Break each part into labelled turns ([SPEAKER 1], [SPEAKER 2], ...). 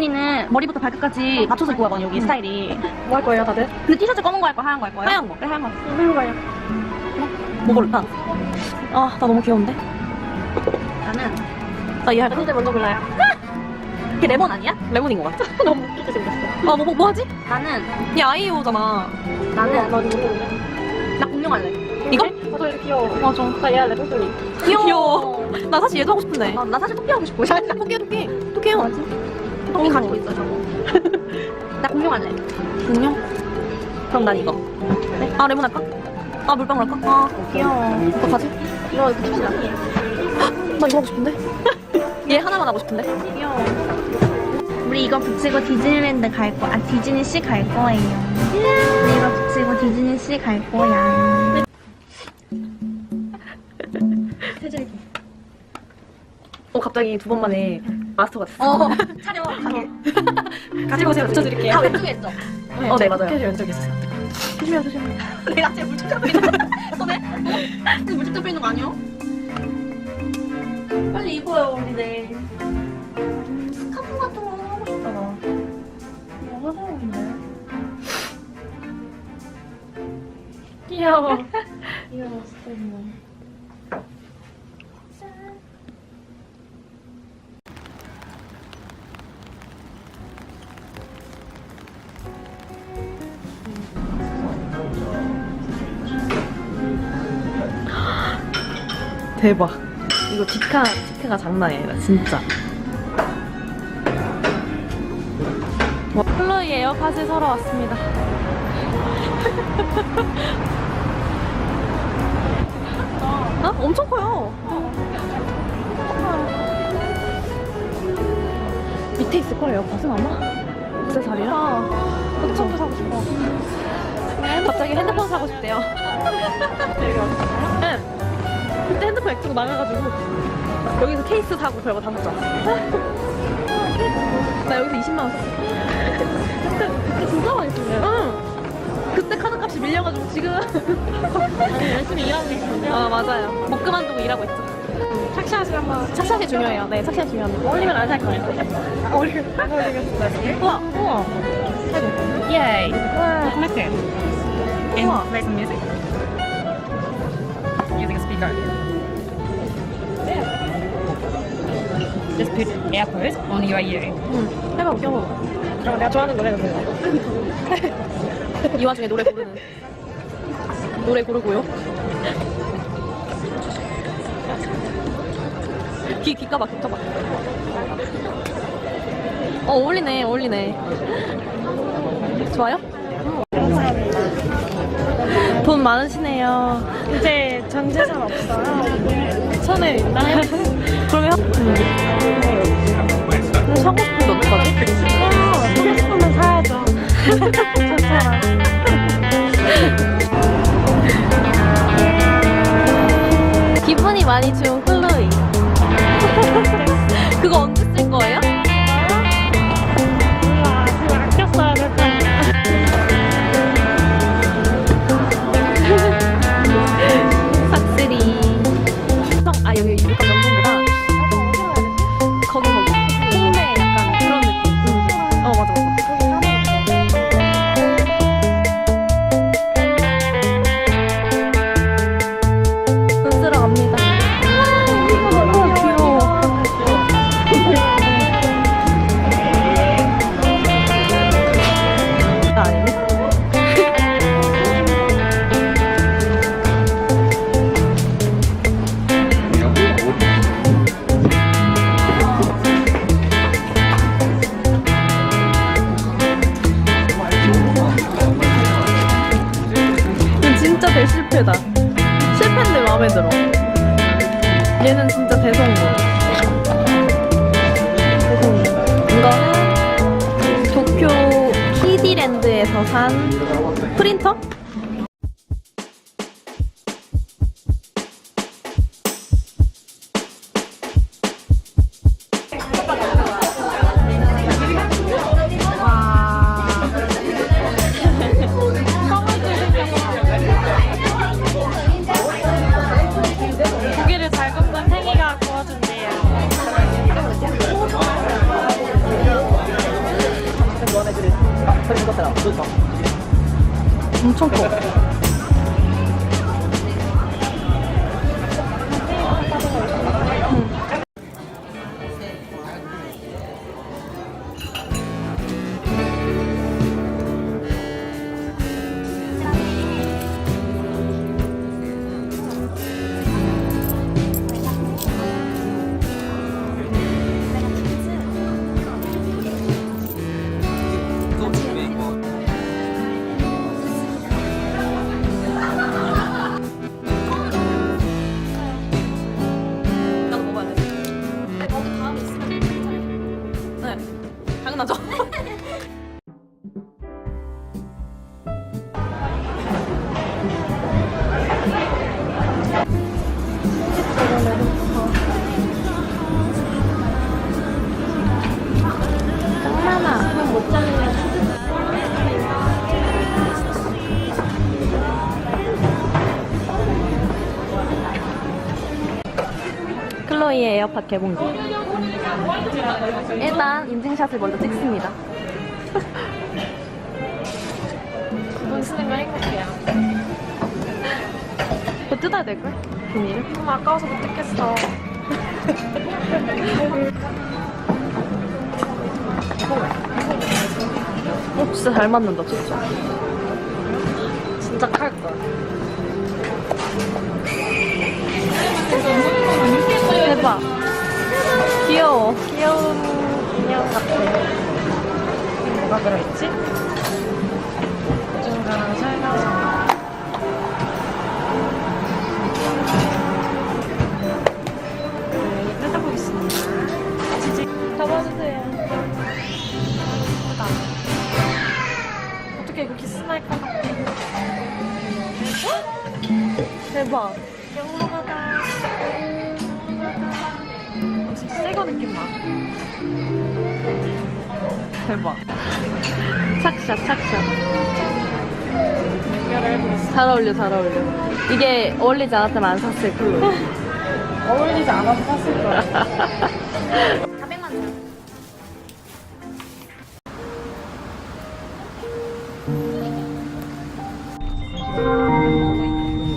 [SPEAKER 1] 디즈니는 머리부터 발끝까지 맞춰서 입고 가거든 여기 스타일이.
[SPEAKER 2] 뭐 할 거예요, 다들?
[SPEAKER 1] 근데 티셔츠 검은 거 할 거야, 하얀 거 할 거야?
[SPEAKER 2] 하얀 거.
[SPEAKER 1] 그래, 하얀 거.
[SPEAKER 2] 일로 가요.
[SPEAKER 1] 뭐 고를까? 아, 나 너무 귀여운데?
[SPEAKER 2] 나는
[SPEAKER 1] 나 이 할까?
[SPEAKER 2] 언니들 먼저 골라요.
[SPEAKER 1] 걔 레몬 아니야?
[SPEAKER 2] 레몬인 것 같아. 너무 웃기게 생겼어.
[SPEAKER 1] 아, 뭐, 뭐, 뭐 하지?
[SPEAKER 2] 나는
[SPEAKER 1] 얘 아이오잖아.
[SPEAKER 2] 나는 나 이거 모르는데.
[SPEAKER 1] 나 공룡 할래. 이거?
[SPEAKER 2] 아, 저 이거 귀여워.
[SPEAKER 1] 맞아.
[SPEAKER 2] 나얘 할래, 똥돌이.
[SPEAKER 1] 귀여워. 나 사실 얘도 하고 싶은데.
[SPEAKER 2] 나, 나 사실 토끼 하고 싶어.
[SPEAKER 1] 토끼야, 토끼. 토끼요.
[SPEAKER 2] 뭐지? 똥이 가지고 있어, 저거.
[SPEAKER 1] 나 공룡 할래. 공룡? 그럼 난 이거. 네? 아, 레몬 할까? 아, 물방 할까? 아,
[SPEAKER 2] 귀여워.
[SPEAKER 1] 어떡하지?
[SPEAKER 2] 이거 이거 춥시다.
[SPEAKER 1] 나 이거 하고 싶은데? 얘 하나만 하고 싶은데?
[SPEAKER 2] 귀여워.
[SPEAKER 1] 우리 이거 붙이고 디즈니랜드 갈 거, 아, 디즈니씨 갈 거예요. 우리 이거 붙이고 디즈니씨 갈 거야.
[SPEAKER 2] 세진이.
[SPEAKER 1] 어, 갑자기 두 번 만에 마스터가 됐어.
[SPEAKER 2] 어, 가게.
[SPEAKER 1] 가지고 오세요. 붙여드릴게요.
[SPEAKER 2] 다 왼쪽에 있어.
[SPEAKER 1] 어, 네, 맞아요.
[SPEAKER 2] 왼쪽에 있어.
[SPEAKER 1] 조심해요, 조심해요.
[SPEAKER 2] 내가 제일 물쭉 잡고 있는 손에? 어? 물쭉 잡고 있는 거 아니야? 빨리 입어요, 우리 내일. 스카프 같은 거 하고 싶다, 나. 이거 화장인데. 귀여워. 귀여워, 스타일이
[SPEAKER 1] 대박. 이거 디카, 디카가 장난이 아니라, 진짜. 와, 플로이 에어팟을 사러 왔습니다. 어? 엄청 커요. 밑에 있을걸, 에어팟은 아마? 액세서리랑?
[SPEAKER 2] 핸드폰도 사고 싶어.
[SPEAKER 1] 갑자기 핸드폰 사고 싶대요. 핸드폰 액수가 많아가지고 여기서 케이스 사고 별거 다 샀잖아. 나 여기서 20만 원 썼어.
[SPEAKER 2] 그때, 그때 진짜 많이 쓰네.
[SPEAKER 1] 응. 그때 카드 값이 밀려가지고 지금
[SPEAKER 2] 열심히 일하고 계시는데.
[SPEAKER 1] 아 맞아요. 못 그만두고 일하고 있죠.
[SPEAKER 2] 착샷을 한번.
[SPEAKER 1] 착샷이 중요해요. 네, 착샷이 중요합니다.
[SPEAKER 2] 어울리면 안 살 거예요. 어울리면 안 어울리겠어.
[SPEAKER 1] 우와, 우와.
[SPEAKER 3] Yay!
[SPEAKER 2] 와,
[SPEAKER 3] Connected. And play some music. Using a speaker. Just put AirPods on your ear.
[SPEAKER 1] 응. 해봐, 웃겨봐.
[SPEAKER 2] 그럼 내가 좋아하는 노래가 뭐야?
[SPEAKER 1] 이 와중에 노래 고르는. 노래 고르고요. 귀, 귀 까봐, 귀 까봐. 어, 어울리네, 어울리네. 좋아요? 돈 많으시네요.
[SPEAKER 2] 이제 전 재산 없어요. 손에 있나요?
[SPEAKER 1] 그러면 음. 근데 사고 싶은데 어떡하지?
[SPEAKER 2] 어, 사고 싶으면 사야죠. 좋잖아.
[SPEAKER 1] 기분이 많이 좋은 여 대실패다. 실패인데 마음에 들어. 얘는 진짜 대성공. 대성공. 이거는 도쿄 키디랜드에서 산 프린터? 엄청 커. 클로이의 에어팟 개봉기. 일단 인증샷을 먼저 찍습니다.
[SPEAKER 3] 돈 쓰는 거 행복해요.
[SPEAKER 1] 그거 뜯어야 될걸? 비닐을?
[SPEAKER 3] 너무 아까워서 못 듣겠어.
[SPEAKER 1] 어, 진짜 잘 맞는다. 진짜 대박. 귀여워. 귀여운 인형 같아.
[SPEAKER 3] 뭐가 들어있지? 중간에 설명서. 네, 뜯어보겠습니다. 지직 잡아주세요. 예쁘다. 어떻게 이거 키스날 것 같아.
[SPEAKER 1] 대박.
[SPEAKER 3] 영롱하다. 새거 느낌 나.
[SPEAKER 1] 대박. 착샷, 착샷.
[SPEAKER 3] 연결을 해보겠습니다.
[SPEAKER 1] 잘 어울려, 잘 어울려. 이게 어울리지 않았다면 안 샀을 클로.
[SPEAKER 3] 어울리지 않아서 샀을 거야.
[SPEAKER 2] 400만 원.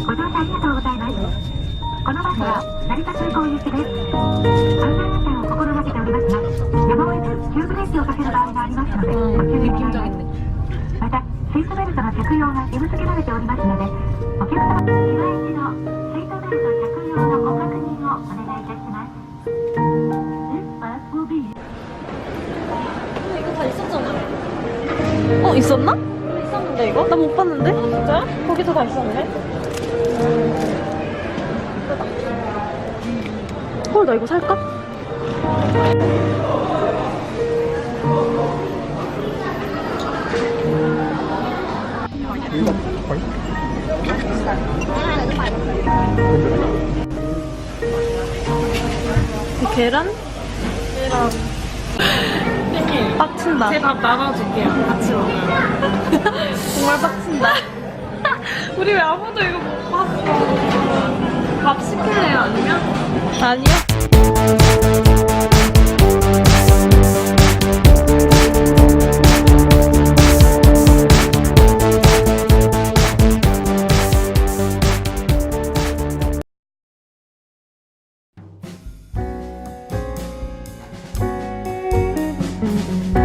[SPEAKER 4] ご乗車ありがとうございます。このバスは 成田空港行きです。安全運転を心がけておりますが、やむを得ず急ブレーキをかける場合がありますので、ご注意ください。また、シートベルトの着用が義務付けられておりますので、お客様、今一度シートベルト着用のご確認をお願いいたします。This bus will be
[SPEAKER 2] 이거 다 있었잖아요.
[SPEAKER 1] 어, 있었나?
[SPEAKER 2] 있었는데 이거?
[SPEAKER 1] 나 못 봤는데?
[SPEAKER 2] 진짜요? 거기도 다 있었네.
[SPEAKER 1] 헐, 나 이거 살까? 이 계란?
[SPEAKER 3] 계란.
[SPEAKER 1] 빡친다.
[SPEAKER 3] 제가 나눠줄게요. 같이 먹어요.
[SPEAKER 1] 정말 빡친다.
[SPEAKER 3] 우리 왜 아무도 이거 못 봤어? 밥 시킬래요? 아니면?
[SPEAKER 1] 아니야? 음,